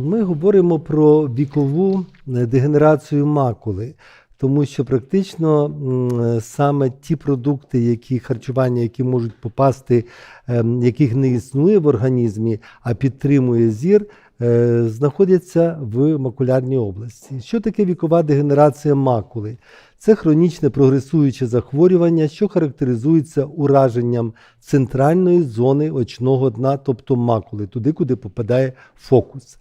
Ми говоримо про вікову е, дегенерацію макули, тому що практично саме ті продукти, які харчування, які можуть попасти, ем, яких не існує в організмі, а підтримує зір, е, знаходяться в макулярній області. Що таке вікова дегенерація макули? Це хронічне прогресуюче захворювання, що характеризується ураженням центральної зони очного дна, тобто макули, туди, куди попадає фокус.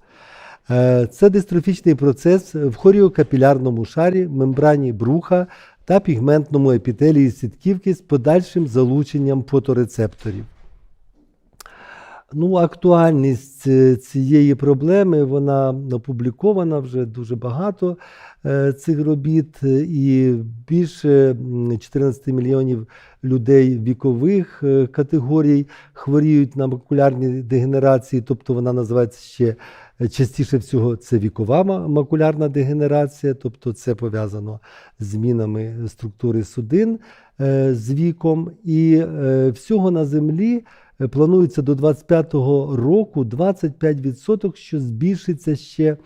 Е, Це дистрофічний процес в хоріокапілярному шарі, мембрані бруха та пігментному епітелії сітківки з подальшим залученням фоторецепторів. Ну, актуальність е, цієї проблеми вона опублікована вже дуже багато е, цих робіт, і більше 14 мільйонів людей вікових категорій хворіють на макулярні дегенерації, тобто вона називається ще частіше всього це вікова макулярна дегенерація, тобто це пов'язано з змінами структури судин е, з віком. І е, всього на землі планується до 25-го року 25%, що збільшиться ще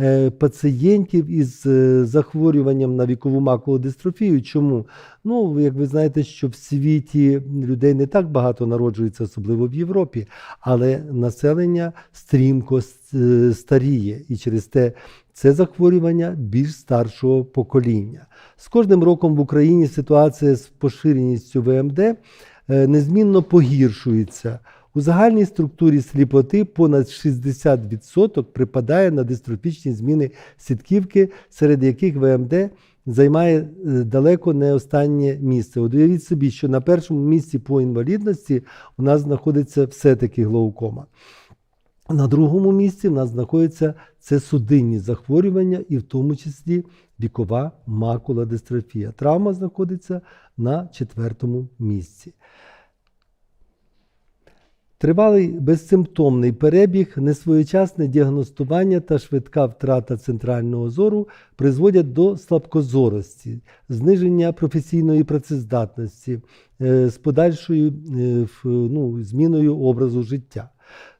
е, пацієнтів із е, захворюванням на вікову макулодистрофію. Чому? Ну, як ви знаєте, що в світі людей не так багато народжується, особливо в Європі, але населення стрімко е, старіє, і через те це захворювання більш старшого покоління. З кожним роком в Україні ситуація з поширеністю ВМД е, незмінно погіршується. У загальній структурі сліпоти понад 60% припадає на дистрофічні зміни сітківки, серед яких ВМД займає е, далеко не останнє місце. Уявіть собі, що на першому місці по інвалідності у нас знаходиться все-таки глаукома. На другому місці в нас знаходяться це судинні захворювання, і в тому числі вікова макулодистрофія. Травма знаходиться на четвертому місці. Тривалий безсимптомний перебіг, несвоєчасне діагностування та швидка втрата центрального зору призводять до слабкозорості, зниження професійної працездатності е, з подальшою е, ну, зміною образу життя.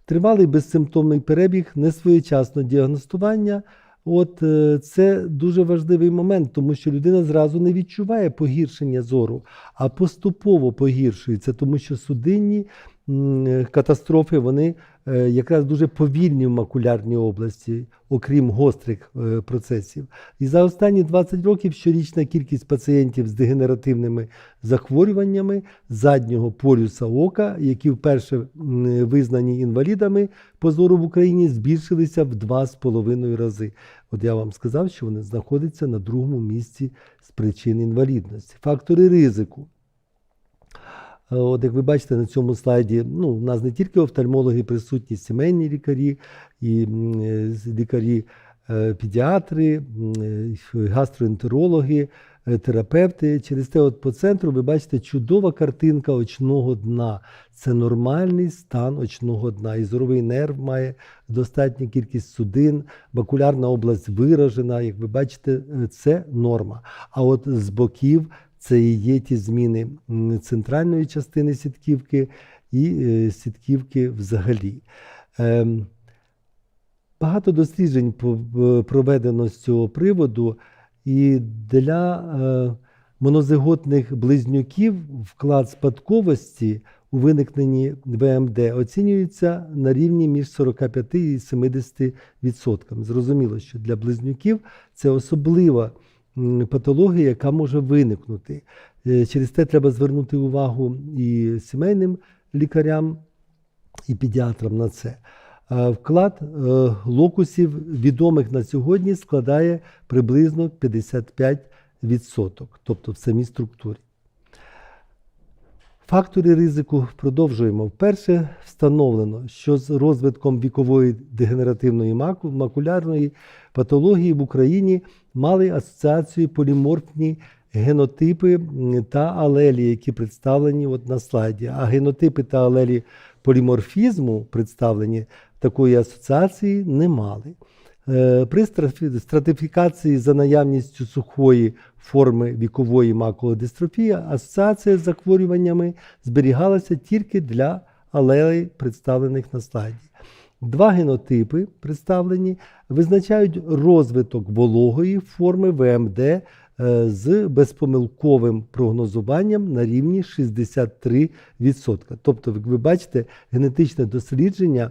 Тривалий безсимптомний перебіг, несвоєчасне діагностування. От е, це дуже важливий момент, тому що людина зразу не відчуває погіршення зору, а поступово погіршується, тому що судинні катастрофи вони е, якраз дуже повільні в макулярній області, окрім гострих е, процесів. І за останні 20 років щорічна кількість пацієнтів з дегенеративними захворюваннями заднього полюса ока, які вперше визнані інвалідами по зору в Україні, збільшилися в 2,5 рази. От я вам сказав, що вони знаходяться на другому місці з причин інвалідності. Фактори ризику. Е, От як ви бачите на цьому слайді, ну, у нас не тільки офтальмологи присутні, сімейні лікарі і е, лікарі, е, педіатри, гастроентерологи, терапевти. Через те, от по центру ви бачите чудова картинка очного дна. Це нормальний стан очного дна. І зоровий нерв має достатню кількість судин, бакулярна область виражена. Як ви бачите, це норма. А от з боків це і є ті зміни центральної частини сітківки і е, сітківки взагалі. Ем, Багато досліджень проведено з цього приводу, і для е, монозиготних близнюків вклад спадковості у виникненні ВМД оцінюється на рівні між 45 і 70 відсотками. Зрозуміло, що для близнюків це особлива патологія, яка може виникнути. Е, Через те треба звернути увагу і сімейним лікарям, і педіатрам на це. Вклад е, локусів відомих на сьогодні складає приблизно 55%, тобто в самій структурі. Фактори ризику продовжуємо. Вперше встановлено, що з розвитком вікової дегенеративної макулярної патології в Україні мали асоціацію поліморфні генотипи та алелі, які представлені от на слайді. А генотипи та алелі поліморфізму представлені такої асоціації не мали. Е, При стратифікації за наявністю сухої форми вікової макулодистрофії асоціація з захворюваннями зберігалася тільки для алелей, представлених на слайді. Два генотипи представлені визначають розвиток вологої форми ВМД е, з безпомилковим прогнозуванням на рівні 63%. Тобто, як ви бачите, генетичне дослідження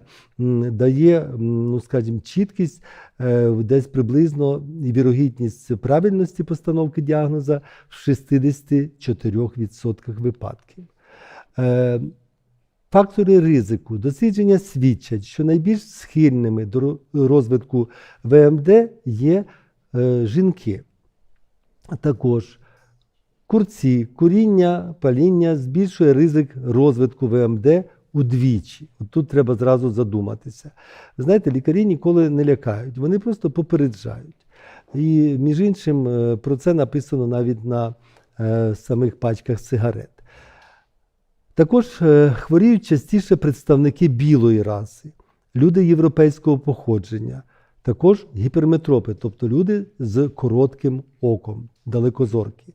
дає, ну скажімо, чіткість е, десь приблизно і вірогідність правильності постановки діагноза в 64% випадків. Фактори ризику. Дослідження свідчать, що найбільш схильними до розвитку ВМД є е, жінки. Також курці, куріння, паління збільшує ризик розвитку ВМД удвічі. Тут треба зразу задуматися. Знаєте, лікарі ніколи не лякають, вони просто попереджають. І, між іншим, е, про це написано навіть на е, самих пачках сигарет. Також е, хворіють частіше представники білої раси, люди європейського походження, також гіперметропи, тобто люди з коротким оком, далекозоркі.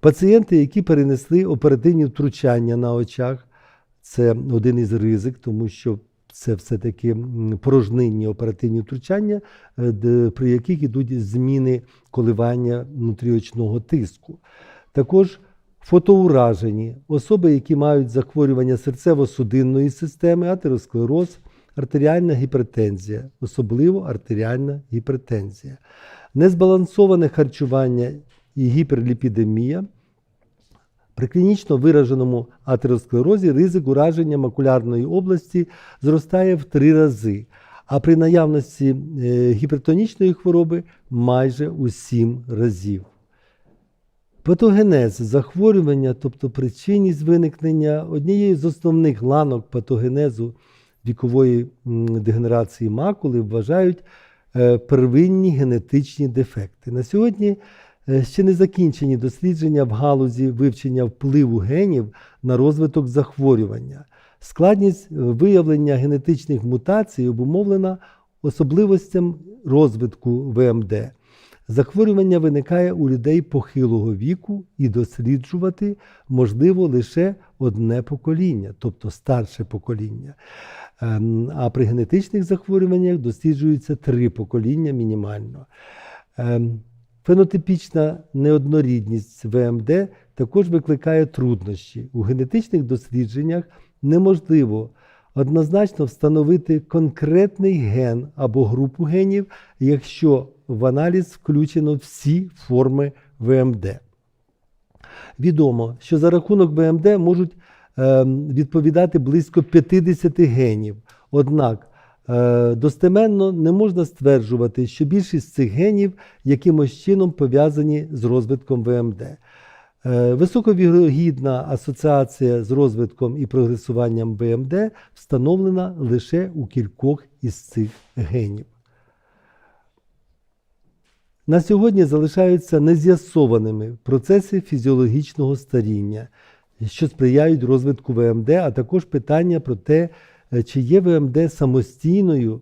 Пацієнти, які перенесли оперативні втручання на очах, це один із ризик, тому що це все-таки порожнинні оперативні втручання, е, при яких йдуть зміни коливання внутріочного тиску. Також фотоуражені, особи, які мають захворювання серцево-судинної системи, атеросклероз, артеріальна гіпертензія, особливо артеріальна гіпертензія, незбалансоване харчування і гіперліпідемія. При клінічно вираженому атеросклерозі ризик ураження макулярної області зростає в три рази, а при наявності е, гіпертонічної хвороби майже у сім разів. Патогенез захворювання, тобто причинність виникнення однієї з основних ланок патогенезу вікової дегенерації макули вважають е, первинні генетичні дефекти. На сьогодні е, ще не закінчені дослідження в галузі вивчення впливу генів на розвиток захворювання. Складність е, виявлення генетичних мутацій обумовлена особливостям розвитку ВМД. Захворювання виникає у людей похилого віку і досліджувати можливо лише одне покоління, тобто старше покоління. Ем, А при генетичних захворюваннях досліджується три покоління мінімально. Ем, Фенотипічна неоднорідність ВМД також викликає труднощі. У генетичних дослідженнях неможливо однозначно встановити конкретний ген або групу генів, якщо в аналіз включено всі форми ВМД. Відомо, що за рахунок ВМД можуть е, відповідати близько 50 генів. Однак е, достеменно не можна стверджувати, що більшість цих генів якимось чином пов'язані з розвитком ВМД. Е, Високовірогідна асоціація з розвитком і прогресуванням ВМД встановлена лише у кількох із цих генів. На сьогодні залишаються нез'ясованими процеси фізіологічного старіння, що сприяють розвитку ВМД, а також питання про те, е, чи є ВМД самостійною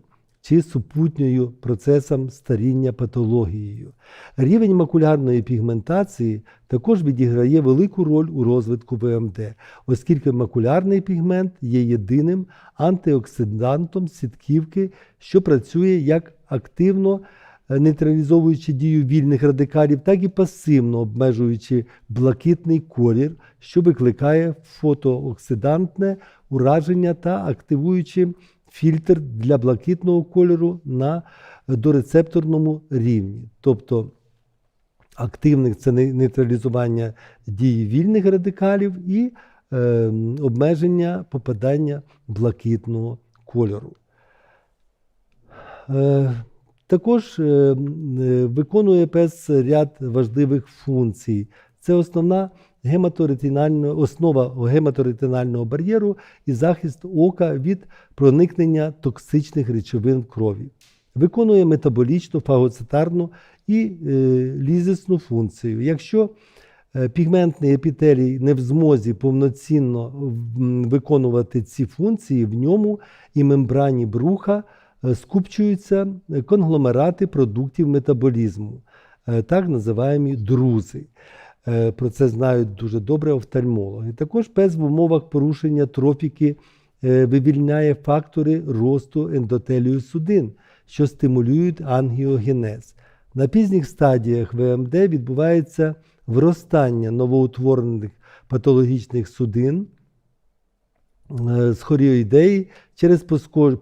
чи супутньою процесам старіння патологією. Рівень макулярної пігментації також відіграє велику роль у розвитку ВМД, оскільки макулярний пігмент є єдиним антиоксидантом сітківки, що працює як активно е, нейтралізовуючи дію вільних радикалів, так і пасивно обмежуючи блакитний колір, що викликає фотооксидантне ураження та активуючи фільтр для блакитного кольору на дорецепторному рівні. Тобто активних це нейтралізування дії вільних радикалів і е, обмеження попадання блакитного кольору. Е, також е, е, виконує ПЕС ряд важливих функцій. Це основна основа гематоретинального бар'єру і захист ока від проникнення токсичних речовин крові. Виконує метаболічну, фагоцитарну і е, лізисну функцію. Якщо е, пігментний епітелій не в змозі повноцінно виконувати ці функції, в ньому і мембрані бруха е, скупчуються е, конгломерати продуктів метаболізму, так називаємо друзи. Е, Про це знають дуже добре офтальмологи. Також пес в умовах порушення трофіки е, вивільняє фактори росту ендотелію судин, що стимулюють ангіогенез. На пізніх стадіях ВМД відбувається вростання новоутворених патологічних судин е, з хоріоїдеї через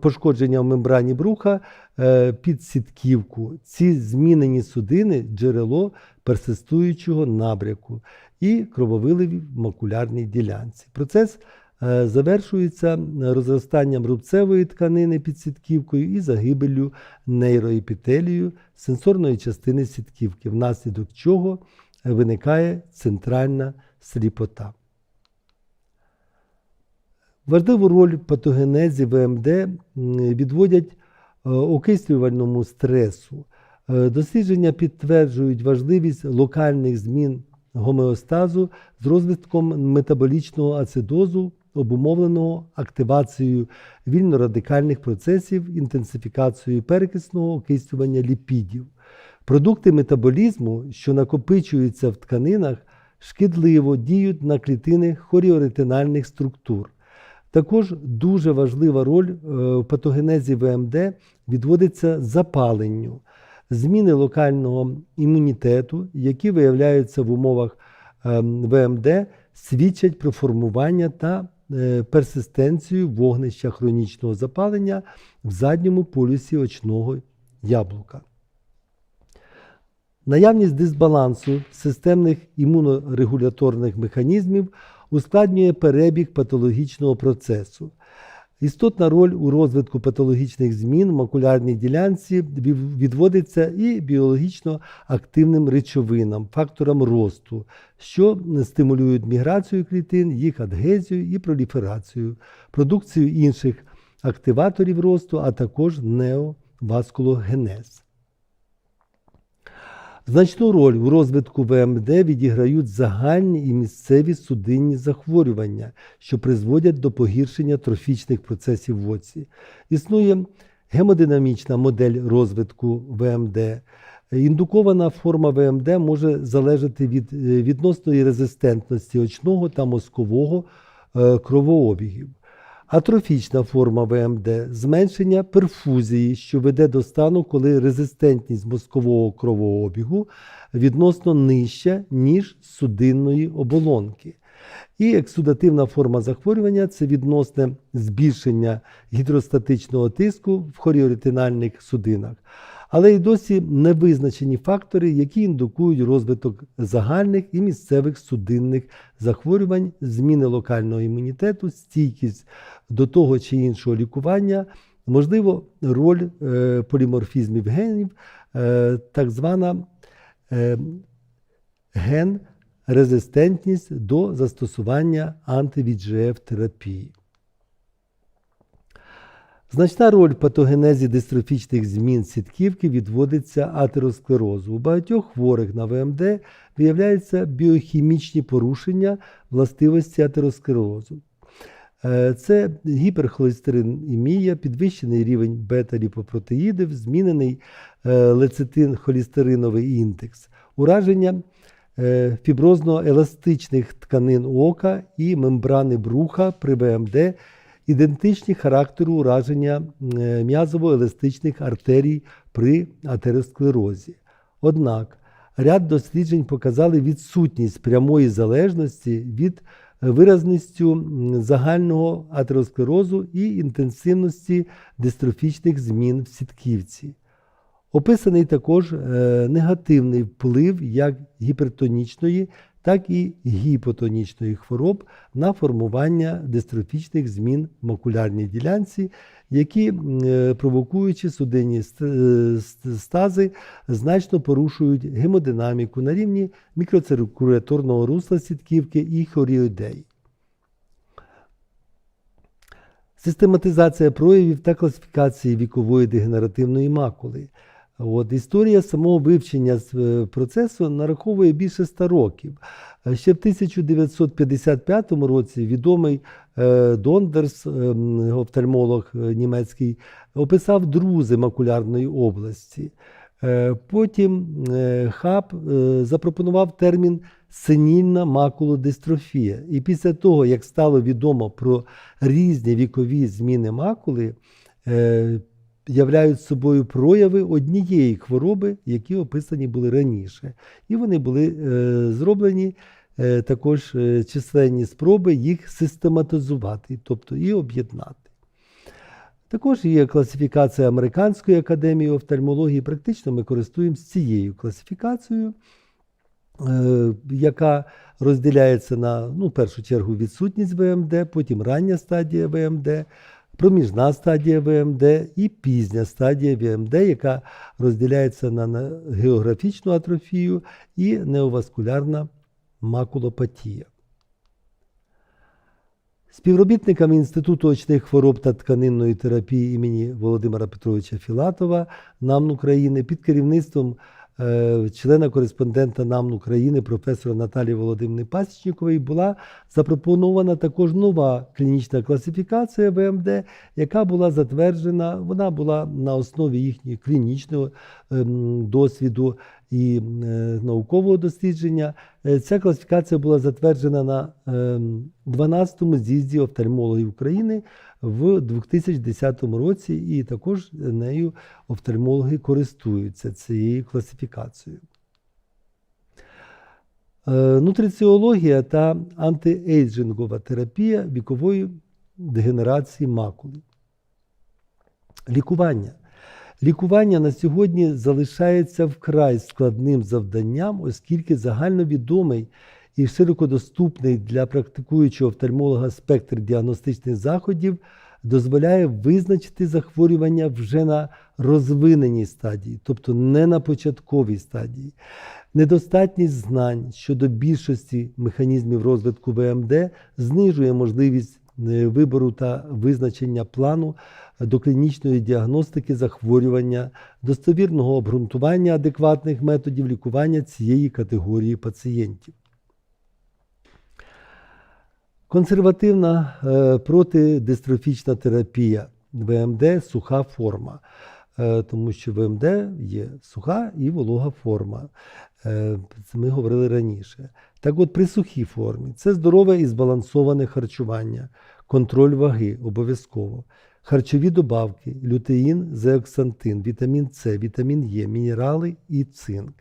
пошкодження в мембрані бруха е, під сітківку. Ці змінені судини джерело персистуючого набряку і крововиливів в макулярній ділянці. Процес е, завершується розростанням рубцевої тканини під сітківкою і загибеллю нейроепітелію сенсорної частини сітківки, внаслідок чого виникає центральна сліпота. Важливу роль патогенезі ВМД відводять е, окислювальному стресу. Е, Дослідження підтверджують важливість локальних змін гомеостазу з розвитком метаболічного ацидозу, обумовленого активацією вільнорадикальних процесів, інтенсифікацією перекисного окислювання ліпідів. Продукти метаболізму, що накопичуються в тканинах, шкідливо діють на клітини хоріоретинальних структур. Також дуже важлива роль е, в патогенезі ВМД відводиться запаленню. Зміни локального імунітету, які виявляються в умовах ем, ВМД, свідчать про формування та е, персистенцію вогнища хронічного запалення в задньому полюсі очного яблука. Наявність дисбалансу системних імунорегуляторних механізмів ускладнює перебіг патологічного процесу. Істотна роль у розвитку патологічних змін в макулярній ділянці відводиться і біологічно активним речовинам, факторам росту, що стимулюють міграцію клітин, їх адгезію і проліферацію, продукцію інших активаторів росту, а також неоваскулогенез. Значну роль у розвитку ВМД відіграють загальні і місцеві судинні захворювання, що призводять до погіршення трофічних процесів в оці. Існує гемодинамічна модель розвитку ВМД. Індукована форма ВМД може залежати від е, відносної резистентності очного та мозкового е, кровообігів. Атрофічна форма ВМД зменшення перфузії, що веде до стану, коли резистентність мозкового кровообігу відносно нижча, ніж судинної оболонки. І ексудативна форма захворювання це відносне збільшення гідростатичного тиску в хоріоретинальних судинах. Але й досі не визначені фактори, які індукують розвиток загальних і місцевих судинних захворювань, зміни локального імунітету, стійкість до того чи іншого лікування, можливо, роль е, поліморфізмів генів, е, так звана е, ген-резистентність до застосування антивіджеф терапії. Значна роль в патогенезі дистрофічних змін сітківки відводиться атеросклерозу. У багатьох хворих на ВМД виявляються біохімічні порушення властивості атеросклерозу. Е, Це гіперхолестеринемія, підвищений рівень бета-ліпопротеїдів, змінений е, лецитин-холестериновий індекс, ураження е, фіброзно-еластичних тканин ока і мембрани бруха при ВМД ідентичні характеру ураження е, м'язово-еластичних артерій при атеросклерозі. Однак ряд досліджень показали відсутність прямої залежності від виразністю загального атеросклерозу і інтенсивності дистрофічних змін в сітківці. Описаний також е, негативний вплив як гіпертонічної, так і гіпотонічної хвороб на формування дистрофічних змін в макулярній ділянці, які, е, провокуючи судинні е, ст- стази, значно порушують гемодинаміку на рівні мікроциркуляторного русла сітківки і хоріодей. Систематизація проявів та класифікації вікової дегенеративної макули. От, історія самого вивчення е, процесу нараховує більше ста років. Е, Ще в 1955 році відомий е, Дондерс, е, офтальмолог німецький, описав друзи макулярної області. Потім Хаб запропонував термін синільна макулодистрофія. І після того, як стало відомо про різні вікові зміни макули, являють собою прояви однієї хвороби, які описані були раніше. І вони були е, зроблені е, також е, численні спроби їх систематизувати, тобто і об'єднати. Також є класифікація Американської академії офтальмології. Практично ми користуємося цією класифікацією, е, яка розділяється на ну, в першу чергу відсутність ВМД, потім рання стадія ВМД, проміжна стадія ВМД і пізня стадія ВМД, яка розділяється на географічну атрофію і неоваскулярна макулопатія. Співробітниками Інституту очних хвороб та тканинної терапії імені Володимира Петровича Філатова НАМН України під керівництвом е, члена-кореспондента НАМН України професора Наталії Володимирівни Пасічникової була запропонована також нова клінічна класифікація ВМД, яка була затверджена. Вона була на основі їхнього клінічного ем, досвіду і е, наукового дослідження. Е, Ця класифікація була затверджена на ем, 12-му з'їзді офтальмологів України в 2010 році, і також нею офтальмологи користуються цією класифікацією. Е, Нутриціологія та антиейджингова терапія вікової дегенерації макули. Лікування. Лікування на сьогодні залишається вкрай складним завданням, оскільки загальновідомий і широкодоступний для практикуючого офтальмолога спектр діагностичних заходів дозволяє визначити захворювання вже на розвиненій стадії, тобто не на початковій стадії. Недостатність знань щодо більшості механізмів розвитку ВМД знижує можливість е, вибору та визначення плану до клінічної діагностики захворювання, достовірного обґрунтування адекватних методів лікування цієї категорії пацієнтів. Консервативна е, протидистрофічна терапія ВМД суха форма, Е, тому що ВМД є суха і волога форма. Е, Це ми говорили раніше. Так от при сухій формі це здорове і збалансоване харчування, контроль ваги обов'язково, харчові добавки, лютеїн, зеоксантин, вітамін С, вітамін Е, мінерали і цинк.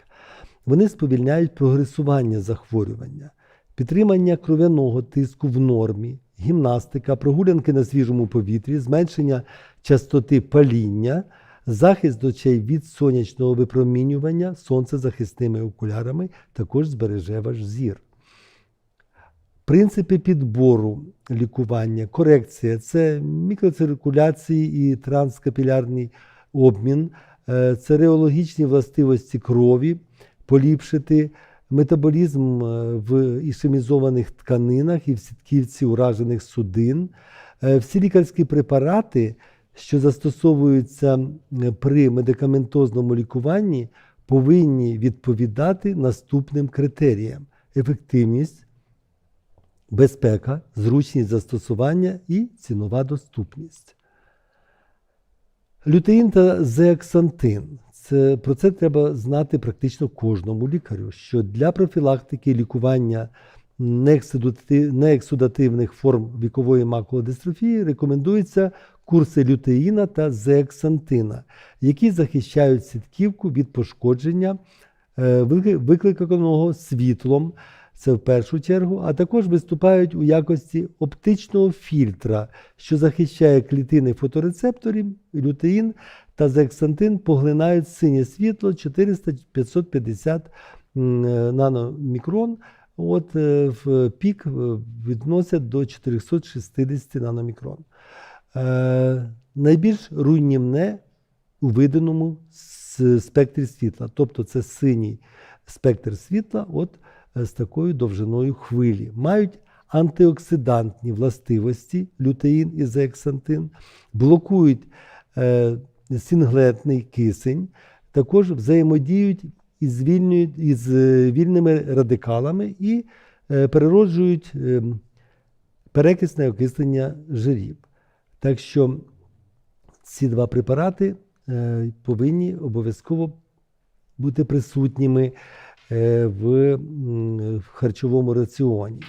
Вони сповільняють прогресування захворювання, підтримання кров'яного тиску в нормі, гімнастика, прогулянки на свіжому повітрі, зменшення частоти паління, захист очей від сонячного випромінювання сонцезахисними окулярами також збереже ваш зір. Принципи підбору лікування, корекція це мікроциркуляції і транскапілярний обмін, е, це реологічні властивості крові, поліпшити метаболізм е, в ішемізованих тканинах і в сітківці уражених судин. Е, Всі лікарські препарати, що застосовуються при медикаментозному лікуванні, повинні відповідати наступним критеріям: ефективність, безпека, зручність застосування і цінова доступність. Лютеїн та зеаксантин. Це, про це треба знати практично кожному лікарю, що для профілактики лікування неексудати- неексудативних форм вікової макулодистрофії рекомендуються курси лютеїна та зеексантина, які захищають сітківку від пошкодження, е, викликаного світлом, це в першу чергу, а також виступають у якості оптичного фільтра, що захищає клітини фоторецепторів, лютеїн та зеаксантин поглинають синє світло 400-550 е, наномікрон. От е, в пік е, відносять до 460 наномікрон. Е, найбільш руйнівне у виданому спектрі світла, тобто це синій спектр світла от, з такою довжиною хвилі. Мають антиоксидантні властивості лютеїн і зеаксантин, блокують е, синглетний кисень, також взаємодіють із, вільною, із е, вільними радикалами і е, перероджують е, перекисне окислення жирів. Так що ці два препарати е, повинні обов'язково бути присутніми е, в харчовому раціоні.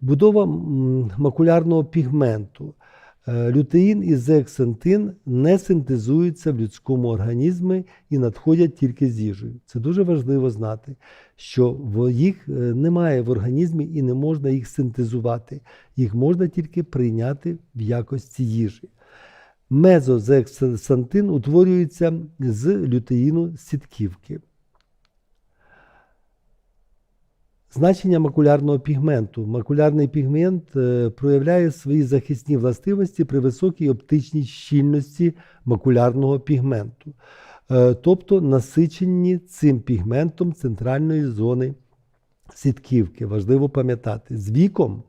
Будова макулярного пігменту. Е, Лютеїн і зеаксантин не синтезуються в людському організмі і надходять тільки з їжею. Це дуже важливо знати, що їх е, немає в організмі і не можна їх синтезувати. Їх можна тільки прийняти в якості їжі. Мезозеаксантин утворюється з лютеїну сітківки. Значення макулярного пігменту. Макулярний пігмент е, проявляє свої захисні властивості при високій оптичній щільності макулярного пігменту, е, тобто насиченні цим пігментом центральної зони сітківки. Важливо пам'ятати, з віком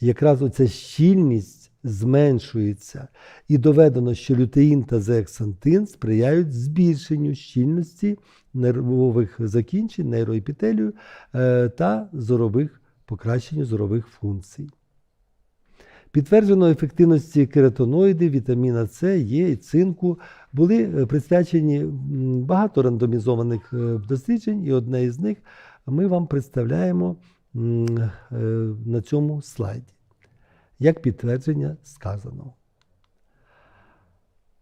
якраз оця щільність зменшується, і доведено, що лютеїн та зеаксантин сприяють збільшенню щільності нервових закінчень, нейроепітелію е, та зорових покращенню зорових функцій. Підтверджено ефективності кератоноїдів, вітаміна С, Є і цинку. Були е, присвячені багато рандомізованих е, досліджень, і одне із них ми вам представляємо е, на цьому слайді як підтвердження сказаного.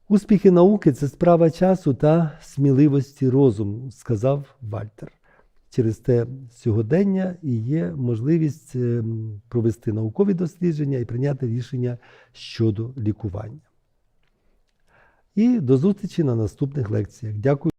Успіхи науки це справа часу та сміливості розуму, сказав Вальтер. Через те сьогодення і є можливість ем, провести наукові дослідження і прийняти рішення щодо лікування. І до зустрічі на наступних лекціях. Дякую.